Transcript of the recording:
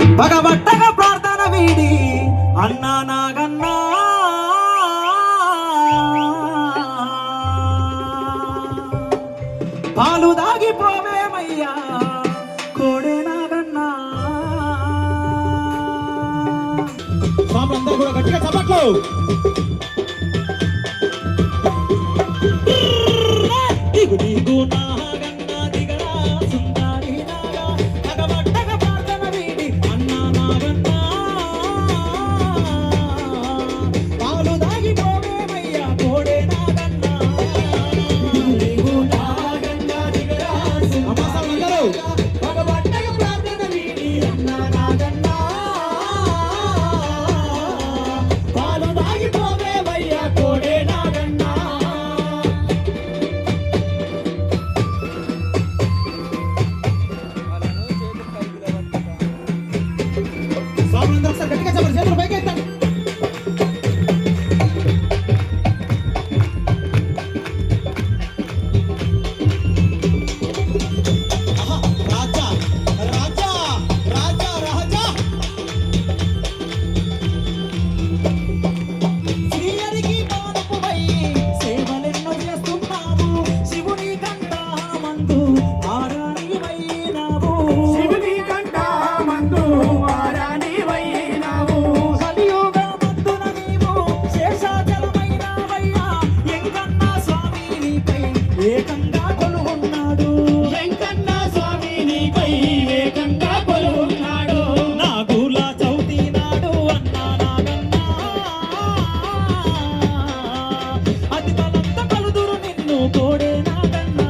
పగబట్టగా ప్రార్థన వీడి. అన్నా నాగన్నా. పాలు దాగిపోవేమయ్యా కోడే నాగన్నా. స్వాములందరూ కూడా గట్టిగా చప్పట్లు. గట్టిగా చెప్పండి చేతులు పైకి ఏకంగా కొలువున్నాడు. వెంకన్న స్వామి నీపై వేగంగా కొలువున్నాడు. నాగుల చౌతి నాడు అన్నా నాగన్నా. అతి బలంత కలుదురు నిన్ను కోడే నాగన్న.